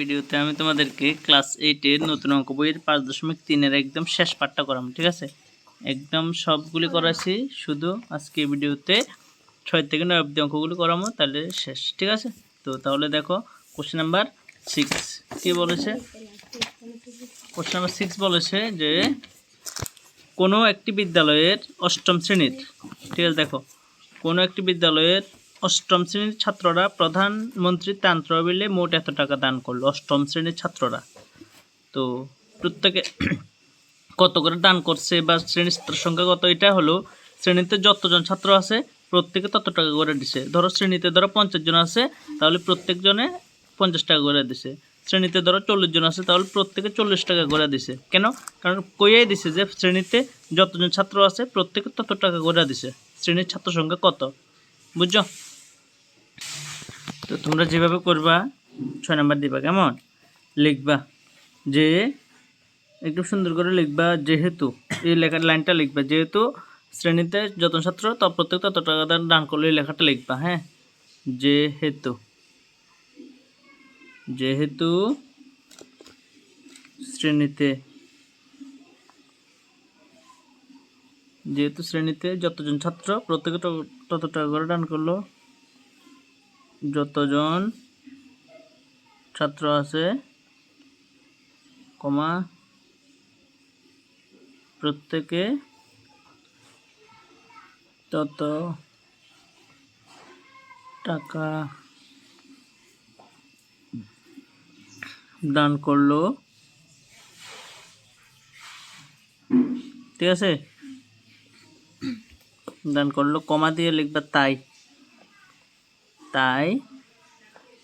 ভিডিওতে আমি তোমাদেরকে ক্লাস এইটের নতুন অঙ্ক বইয়ের পাঁচ দশমিক তিনের একদম শেষ পাঠটা করাম ঠিক আছে? একদম সবগুলি করাছি শুধু আজকে ভিডিওতে ছয় থেকে নয় অব্দি অঙ্কগুলি করামো তাহলে শেষ, ঠিক আছে? তো তাহলে দেখো কোশ্চেন নাম্বার সিক্স কী বলেছে? কোশ্চেন নাম্বার সিক্স বলেছে যে, কোনো একটি বিদ্যালয়ের অষ্টম শ্রেণির, ঠিক আছে, দেখো, কোনো একটি বিদ্যালয়ের অষ্টম শ্রেণির ছাত্ররা প্রধানমন্ত্রী তান্ত্রবিলে মোট এত টাকা দান করল? অষ্টম শ্রেণির ছাত্ররা। তো প্রত্যেকে কত করে দান করছে বা শ্রেণির সংখ্যা কত? এটা হলো শ্রেণীতে যতজন ছাত্র আছে, প্রত্যেকে তত টাকা করে দিছে। ধরো শ্রেণীতে ধরো পঞ্চাশ জন আছে, তাহলে প্রত্যেকজনে পঞ্চাশ টাকা করে দিছে। শ্রেণীতে ধরো চল্লিশ জন আছে, তাহলে প্রত্যেকে চল্লিশ টাকা করে দিছে। কেন? কারণ কইয়াই দিছে যে শ্রেণীতে যতজন ছাত্র আছে, প্রত্যেকে তত টাকা করে দিছে। শ্রেণির ছাত্র সংখ্যা কত? বুঝছ? তো তোমরা যেভাবে করবা, ছয় নাম্বার দিবা, কেমন? লিখবা যে, একটু সুন্দর করে লিখবা যেহেতু, এই লেখার লাইনটা লিখবা, যেহেতু শ্রেণীতে যত ছাত্র তত প্রত্যেক তত টাকা দান করলে লেখাটা লিখবা হ্যাঁ? যেহেতু যেহেতু শ্রেণীতে যেহেতু শ্রেণীতে যতজন ছাত্র প্রত্যেকে তত টাকা করে দান করল যতজন ছাত্র আছে, কমা, প্রত্যেকে তত টাকা দান করল। ঠিক আছে? দান করল, কমা দিয়ে লিখবা তাই। তাই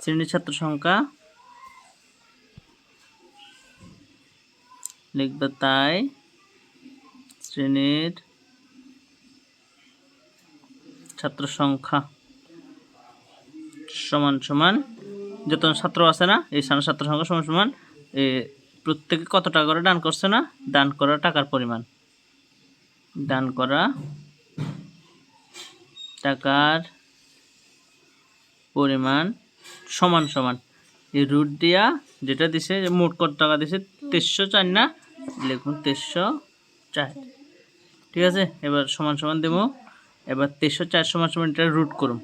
শ্রেণির ছাত্র সংখ্যা লিখবে তাই শ্রেণির ছাত্র সংখ্যা সমান সমান যত ছাত্র আছে না এই ছাত্র সংখ্যা সমান সমান এ, প্রত্যেকে কত টাকা করে দান করছে না দান করা টাকার পরিমাণ। দান করা টাকার পরিমাণ সমান সমান। এই রুট দিয়া যেটা দিছে মোট কত টাকা দিছে? তেইশশো চার না? লিখুন তেইশশো চার। ঠিক আছে? এবার সমান সমান দেবো। এবার তেইশশো চার সমান সমান এটা রুট করুন।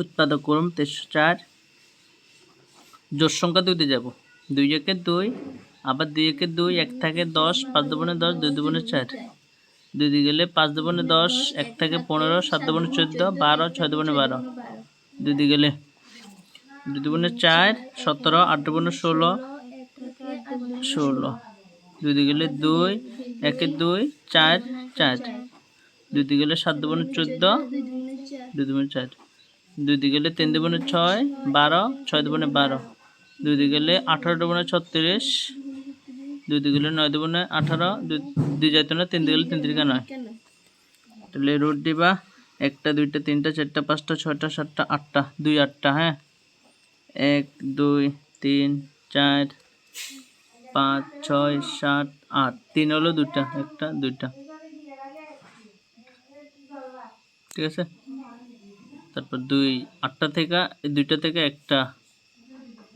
উৎপাদক করুন তেইশশো চার। জোর সংখ্যা দুইতে যাব। দুই একে দুই, আবার দুই একে দুই, এক থাকে দশ, পাঁচ দুবনে দশ, দুই দুবনে চার। দুই দিয়ে গেলে পাঁচ দুবনে দশ, এক থেকে পনেরো, সাত দুবনে চোদ্দ, বারো, ছয় দুবনে বারো। দুই দিয়ে গেলে দুই দুবনে চার, সতেরো, আট দুবনে ষোলো ষোলো। দুই দিয়ে গেলে দুই, একে দুই, চার চার। দুই দিয়ে গেলে সাত দুবনে চোদ্দ, দুই দুবনে চার। দুই দিয়ে গেলে তিন দুবনে ছয়, বারো, ছয় দুবনে বারো। দুই দিয়ে গেলে আঠারো দুবনে ছত্রিশ দুই দিয়ে গেলে নয় দুবনে আঠারো দুই যাইতো না তিন দিয়ে গেলে তিন তিরিকা নয়। তাহলে রুট দিবা একটা দুইটা তিনটা চারটা পাঁচটা ছয়টা সাতটা আটটা দুই আটটা হ্যাঁ? এক দুই তিন চার পাঁচ ছয় সাত আট তিন হলো দুটা একটা দুইটা। ঠিক আছে? তারপর দুই আটটা থেকে এই দুইটা থেকে একটা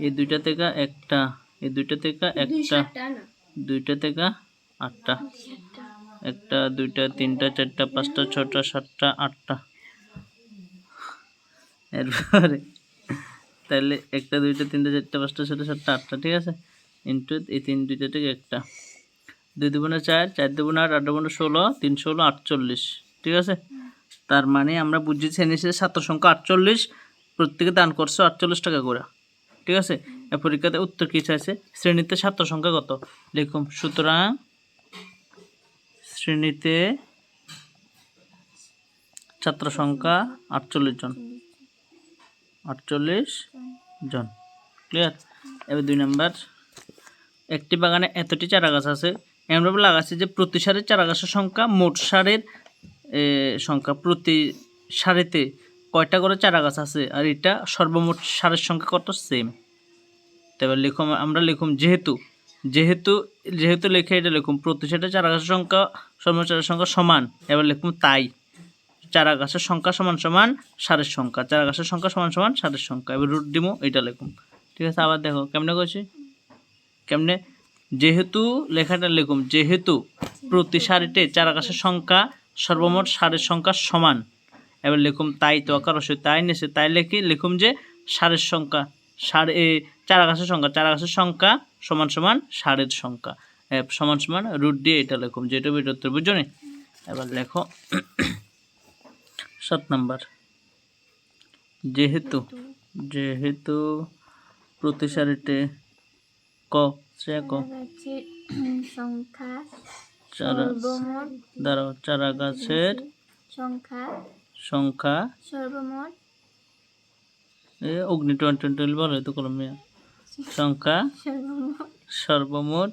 এই দুইটা থেকে একটা এই দুইটা থেকে একটা। দুইটা থেকে আটটা। একটা, দুইটা, তিনটা, চারটা, পাঁচটা, ছটা, সাতটা, আটটা। এরপরে তাহলে একটা, দুইটা, তিনটা, চারটা, পাঁচটা, ছটা, সাতটা, আটটা, ঠিক আছে? ইন্টু এই তিন, দুইটা থেকে একটা। দুই দুগুণে চার চার দুগুণে আট আট দুগুণে ষোলো, তিন ষোলো, আটচল্লিশ, ঠিক আছে? তার মানে আমরা বুঝি শ্রেণীতে ছাত্র সংখ্যা আটচল্লিশ, প্রত্যেকে দান করছে আটচল্লিশ টাকা করে, ঠিক আছে? পরীক্ষাতে উত্তর কী চাইছে শ্রেণীতে ছাত্র সংখ্যা কত? লিখুন সুতরাং শ্রেণীতে ছাত্র সংখ্যা আটচল্লিশ জন। আটচল্লিশ জন। ক্লিয়ার এবার দুই নাম্বার। একটি বাগানে এতটি চারা গাছ আছে এমনভাবে লাগাচ্ছে যে প্রতি সারের চারা গাছের সংখ্যা মোট সারের সংখ্যা প্রতি সারেতে কয়টা করে চারা গাছ আছে? আর এটা সর্বমোট সারের সংখ্যা কত? সেম তারপর লিখুম, আমরা লিখুম যেহেতু যেহেতু যেহেতু লিখে এটা লিখুম প্রতি সারে চারা গাছের সংখ্যা, সর্বমোট চারা সংখ্যা সমান, এবার লিখুম তাই। চারা গাছের সংখ্যা সমান সমান সারের সংখ্যা, চারা গাছের সংখ্যা সমান সমান সারের সংখ্যা, এবার রুট দিমো, এটা লিখুম। ঠিক আছে, আবার দেখো, কেমনে করছি? কেমনে? যেহেতু লেখাটা লিখুম, যেহেতু প্রতি সারিতে চার আকাশের সংখ্যা সর্বমোট সারের সংখ্যা সমান, এবার লিখুম তাই তো আকার তাই নেছে তাই লিখি, লিখুম যে সারের সংখ্যা। এ চার আকাশের সংখ্যা চার আকাশের সংখ্যা সমান সমান সারের সংখ্যা। সমান সমান রুট দিয়ে এটা লিখুম যেটা বেরোতে বুঝছ নি? এবার লেখো সাত নাম্বার। যেহেতু যেহেতু প্রতি সারিতে ক সে ক। সংখ্যা চারা দাঁড়াও চারা গাছের সংখ্যা সংখ্যা সর্বমোট অগ্নি টোয়েন্টি টোয়েন্টি বলো তো কলমে সংখ্যা সর্বমোট?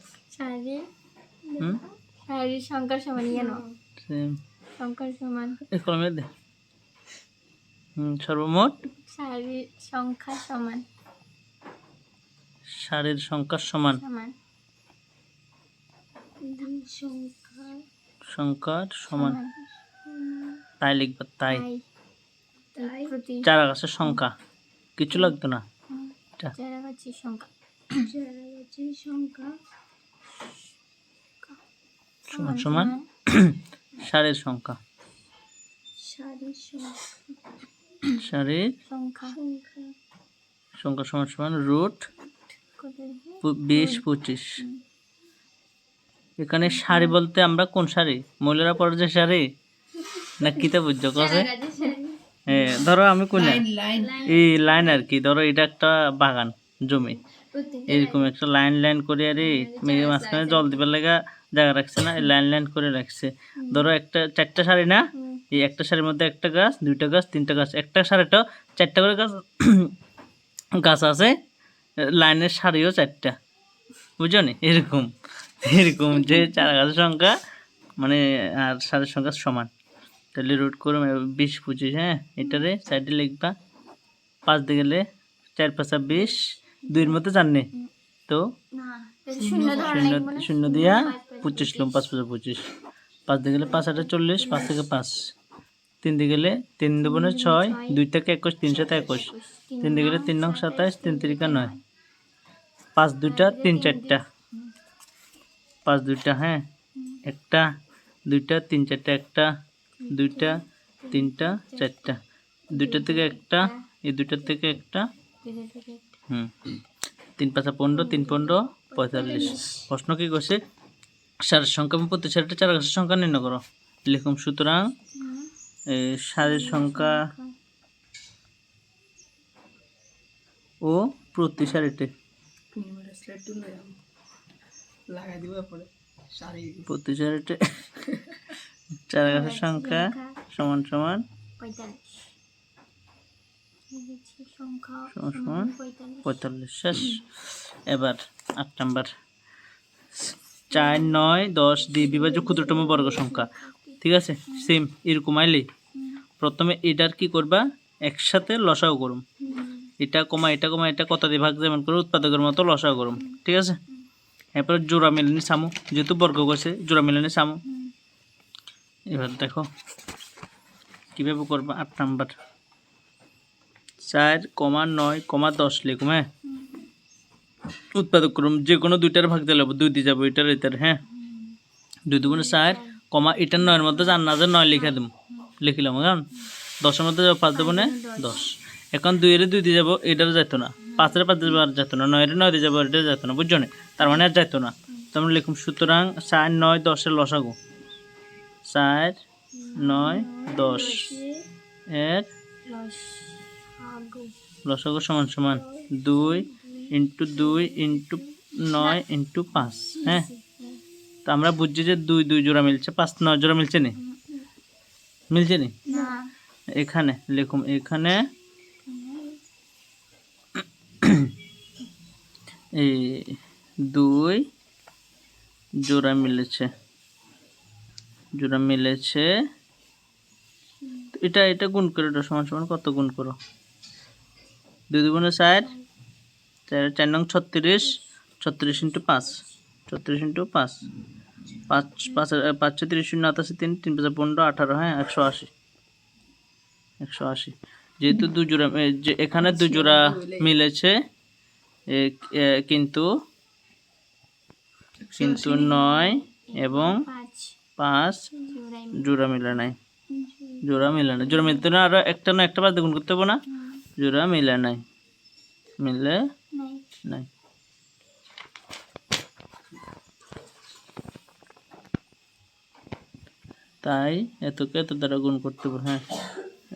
সংখ্যার সমান সংখ্যার সমান এই কলমে দে সর্বমোট? শারীর সংখ্যা সমান। সারের সংখ্যার সমান। সংখ্যার তাই লিখবা তাই। চারা গাছের সংখ্যা। কিছু লাগতো না। সংখ্যা। সংখ্যা। সমান সমান সারের সংখ্যা। সারের সংখ্যা। সংখ্যা। সংখ্যা সমান সমান রুট বিশ পঁচিশ। এখানে শাড়ি বলতে আমরা কোন শাড়ি মহিলারা পরে যে শাড়ি না কিতা বুঝছ কাছে হ্যাঁ ধরো আমি কোন এই লাইন আর কি ধরো এটা একটা বাগান জমি। এরকম একটা লাইন লাইন করে আরে মেয়ে মাঝখানে জল দিবার লাগা জায়গা রাখছে না লাইন লাইন করে রাখছে। ধরো একটা চারটা শাড়ি না এই একটা শাড়ির মধ্যে একটা গাছ দুইটা গাছ তিনটা গাছ একটা শাড়িটা চারটা করে গাছ গাছ আছে লাইনের শাড়িও চারটা। বুঝো নি? এরকম এরকম যে চারা গাছের সংখ্যা মানে আর শাড়ির সংখ্যা সমান। তাহলে রুট করে বিশ পঁচিশ হ্যাঁ? এটারে সাইডে লিখবা। পাঁচ দিয়ে গেলে চার পাঁচা বিশ দুইয়ের মধ্যে জাননি তো শূন্য শূন্য দিয়া পঁচিশ লম পাঁচ পাঁচা পঁচিশ। পাঁচ দিয়ে গেলে পাঁচ আটা চল্লিশ পাঁচ থেকে পাঁচ। তিন দিয়ে গেলে তিন দুগুণে ছয় দুই থেকে একুশ তিন সাথে একুশ। তিন দিয়ে গেলে তিন নং সাতাইশ তিন তিরিকা নয়। পাঁচ দুইটা তিন চারটা। পাঁচ দুইটা হ্যাঁ? একটা দুইটা তিন চারটা একটা। দুইটা তিনটা চারটা। দুইটা থেকে একটা এই দুইটার থেকে একটা। হুম। তিন পাঁচা পনেরো তিন পনেরো পঁয়তাল্লিশ। প্রশ্ন কি করছে? সারের সংখ্যা প্রতি সারিটা চার গাছের সংখ্যা নির্ণয় করো। লিখুন সুতরাং সারের সংখ্যা ও প্রতি সারিতে। প্রতি সারিতে। চার গাছের সংখ্যা সমান সমান সমান পঁয়তাল্লিশ। শেষ। এবার আট নাম্বার। চার নয় দশ দিয়ে বিভাজ্য ক্ষুদ্রতম বর্গ সংখ্যা। ঠিক আছে? সেম এরকম আইলে প্রথমে এটার কি করবা? একসাথে লসাও করুম। এটা কমা এটা কমা এটা কত দিয়ে ভাগ যেমন করে উৎপাদকের মতো লসাও করুম। ঠিক আছে? এরপর জোড়া মিলানি সামু। যেহেতু বর্গ করছে জোড়া মিলানি সামু। এবার দেখো, কীভাবে করবা আট নাম্বার? চার কমা নয় কমা দশ লিখুম হ্যাঁ? উৎপাদক করুম, যে কোনো দুইটার ভাগ দিলে দুই দিয়ে যাব, এটার এটার হ্যাঁ? দুই দুগুণে চার কমা এটার নয়ের মধ্যে জান না, যে নয় লিখে দেবো লিখিলাম কারণ দশের মধ্যে যাব পাঁচ দেবো না দশ। এখন দুইয়ের দুই দিয়ে যাব, এটার যেত না। পাঁচের পাঁচ যাব আর যেত না, নয়ের নয় দিয়ে যাব এটা যেত না, বুঝছ না? তার মানে আর যেত না। তো আমরা লিখুম, সুতরাং চার নয় দশের লসাগু। চার নয় দশ। এর লসাগু সমান সমান দুই ইন্টু দুই ইন্টু নয় ইন্টু পাঁচ হ্যাঁ? তো আমরা বুঝছি যে দুই দুই জোড়া মিলছে পাঁচ নয় জোড়া মিলছে নি? মিলছে নি? না। এখানে লিখুন এখানে। এই দুই জোড়া মিলেছে। জোড়া মিলেছে। এটা এটা গুণ করে এটা সমান সমান কত গুণ করো? দুই দুগুণে চার চার চার নং ছত্রিশ ছত্রিশ ইন্টু পাঁচ ছত্রিশ ইন্টু পাঁচ পাঁচ পাঁচ পাঁচ ছত্রিশ শূন্য আটাশি তিন তিন পাঁচ পনেরো আঠারো হ্যাঁ একশো আশি। একশো আশি। যেহেতু দু জোড়া এ, যে এখানে দু জোড়া মিলেছে কিন্তু কিন্তু নয় এবং পাঁচ জোড়া মিলে নাই। জোড়া মিলে নাই। জোড়া মিলতে না আরও একটা না একটা পাঁচ দ্বিগুণ করতে হবে না। জোড়া মিলে নাই। মিলে নাই। তাই এতকে এত দ্বারা গুণ করতে হবে হ্যাঁ।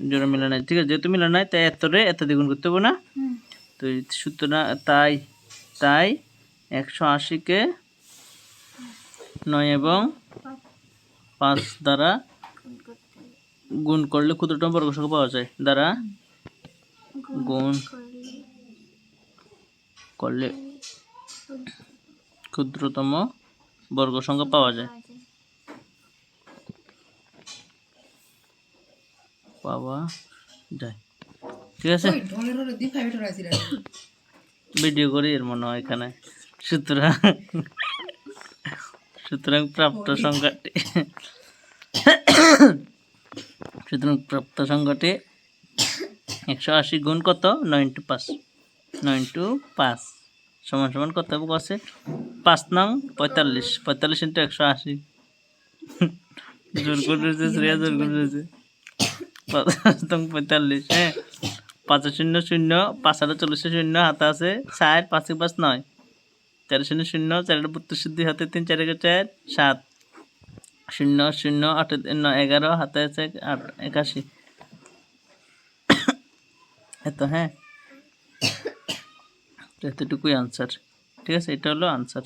জোড়া মিলে নাই। ঠিক আছে যেহেতু মিলে নাই তাই এতরে এত দ্বিগুণ করতে হবে না। তো সুতরাং তাই তাই একশো আশিকে নয় এবং পাঁচ দ্বারা গুণ করলে ক্ষুদ্রতম বর্গ সংখ্যা পাওয়া যায়। দ্বারা গুণ করলে ক্ষুদ্রতম বর্গ সংখ্যা পাওয়া যায়। পাওয়া যায়। ঠিক আছে? ভিডিও করি এর মনে হয় এখানে। সুতরাং সুতরাং প্রাপ্ত সংখ্যাটি সুতরাং প্রাপ্ত সংখ্যাটি একশো আশি গুণ কত? নয় ইন্টু পাঁচ। নয় ইন্টু পাঁচ। সমান সমান কত আছে পাঁচ নং পঁয়তাল্লিশ। পঁয়তাল্লিশ ইন্টু একশো আশি। জোর করে রয়েছে শ্রেয়া, জোর করে রয়েছে। পাঁচ পঁয়তাল্লিশ হ্যাঁ। পাঁচ শূন্য শূন্য, পাঁচ হাজার চল্লিশে শূন্য, হাতে আছে চার, পাঁচে পাঁচ নয়। চার শূন্য শূন্য, চার বত্রিশ দুই হাতে তিন, চার চার, সাত। শূন্য শূন্য, আট নয় এগারো হাতে আছে আট, একাশি। এত হ্যাঁ? এতটুকুই আনসার ঠিক আছে? এটা হলো আনসার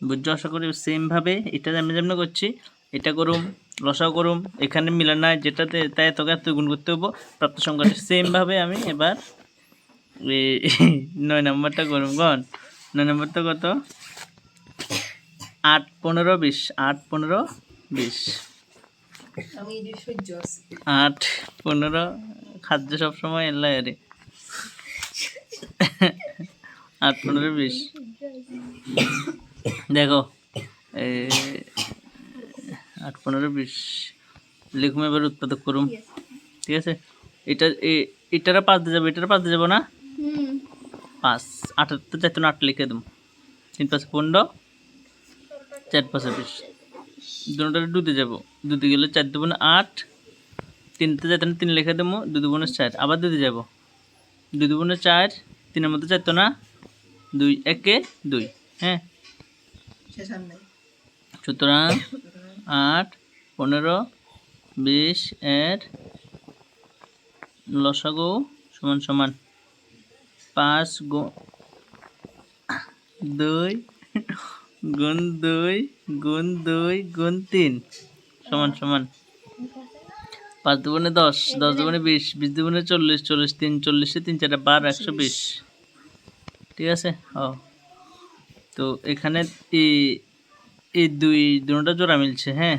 বুঝছ? আশা করি সেমভাবে এটা যেমন যেমন করছি, এটা করুম, লসাও করুম, এখানে মিলে নাই, যেটাতে তাই তোকে এত গুণ করতে হব প্রাপ্ত সংখ্যাটা সেমভাবে আমি এবার নয় নম্বরটা করুম। কন? নয় নম্বরটা কত? আট পনেরো বিশ আট পনেরো বিশ। আট পনেরো খাদ্য সবসময় এলাই আরে আট পনেরো বিশ। দেখো আট পনেরো বিশ। লিখুম এবার উৎপাদক করুম। ঠিক আছে? এটা এটারা পাঁচ দিয়ে যাব এটারা পাঁচ দিয়ে যাব না? পাঁচ আটের তো চাইতো না আট লিখে দেবো তিন পাঁচ পনেরো চার পাঁচে বিশ দুটারে দুতে যাব। দুতে গেলে চার দেবো না আট, তিনতে যাইতো না তিন লিখে দেবো দু দুবনে চার। আবার দুতে যাব। দুই দুবনে চার, তিনের মধ্যে চাইতো না? দুই একে দুই হ্যাঁ? সুতরাং আট, পনেরো, বিশ এর লসাগু সমান সমান পাঁচ গুণ দুই গুণ দুই গুণ দুই গুণ তিন। সমান সমান। পাঁচ দুগুণে দশ দশ দুগুণে বিশ বিশ দুগুণে চল্লিশ চল্লিশ তিন চল্লিশে তিন চারটা বারো একশো বিশ। ঠিক আছে? ও তো এখানে এই দুই দুটা জোড়া মিলছে হ্যাঁ?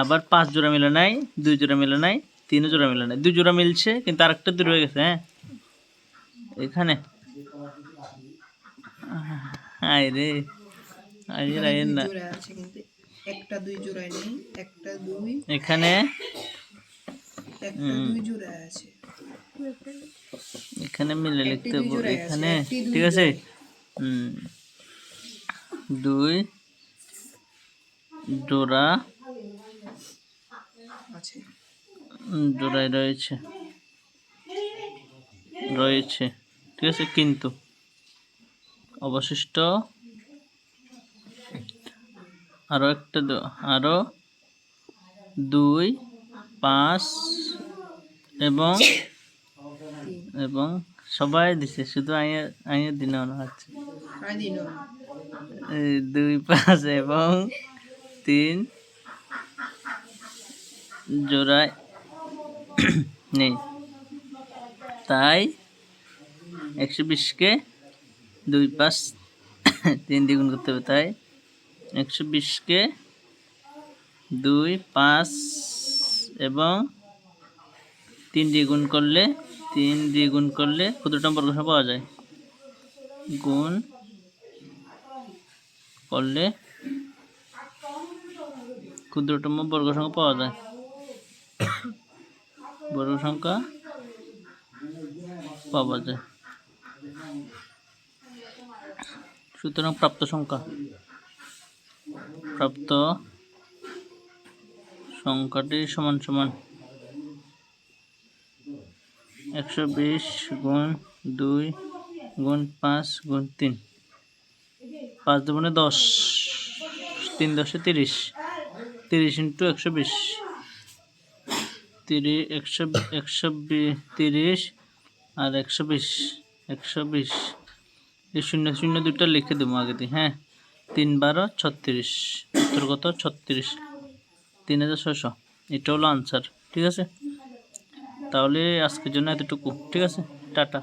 আবার পাঁচ জোড়া মিলে নাই দুই জোড়া মিলে নাই তিন জোড়া মিলে নাই। দুই জোড়া মিলছে কিন্তু আরেকটা দূর হয়ে গেছে হ্যাঁ? এখানে? আয় রে। রে আয় না। জোড়া আছে কিন্তু। একটা দুই জোড়ায় নেই একটা দুই। এখানে? একটা দুই জোড়া আছে। এখানে মিলে লিখতে হবে এখানে? ঠিক আছে? হুম। দুই জোড়া আছে। জোড়ায় রয়েছে। রয়েছে। ঠিক আছে কিন্তু অবশিষ্ট আরও একটা দ- আরও দুই পাঁচ এবং এবং সবাই দিছে শুধু আইয়া আইয়া দিনে মনে হচ্ছে। দুই পাঁচ এবং তিন জোড়ায় নেই। তাই একশো বিশকে দুই পাঁচ তিন দ্বিগুণ করতে হবে তাই একশো বিশকে দুই, পাঁচ এবং তিন দ্বিগুণ করলে, তিন দ্বিগুণ করলে ক্ষুদ্রতম বর্গ সংখ্যা পাওয়া যায়। গুণ করলে ক্ষুদ্রতম বর্গ সংখ্যা পাওয়া যায়। বর্গ সংখ্যা পাওয়া যায়। সুতরাং প্রাপ্ত সংখ্যা। প্রাপ্ত সংখ্যাটি সমান সমান একশো বিশ গুণ দুই গুণ পাঁচ গুণ তিন। পাঁচ দুগুণে দশ। তিন দশে তিরিশ। তিরিশ ইন্টু একশো বিশ। তিরিশ একশো একশো তিরিশ আর একশো বিশ। একশো বিশ। এই শূন্য শূন্য দুটো লিখে দেবো আগে দিয়ে হ্যাঁ? তিন বারো ছত্রিশ। উত্তর কত ছত্রিশ। তিন হাজার ছশো এটা হলো আনসার ঠিক আছে? তাহলে আজকের জন্য এতটুকু, ঠিক আছে? টাটা।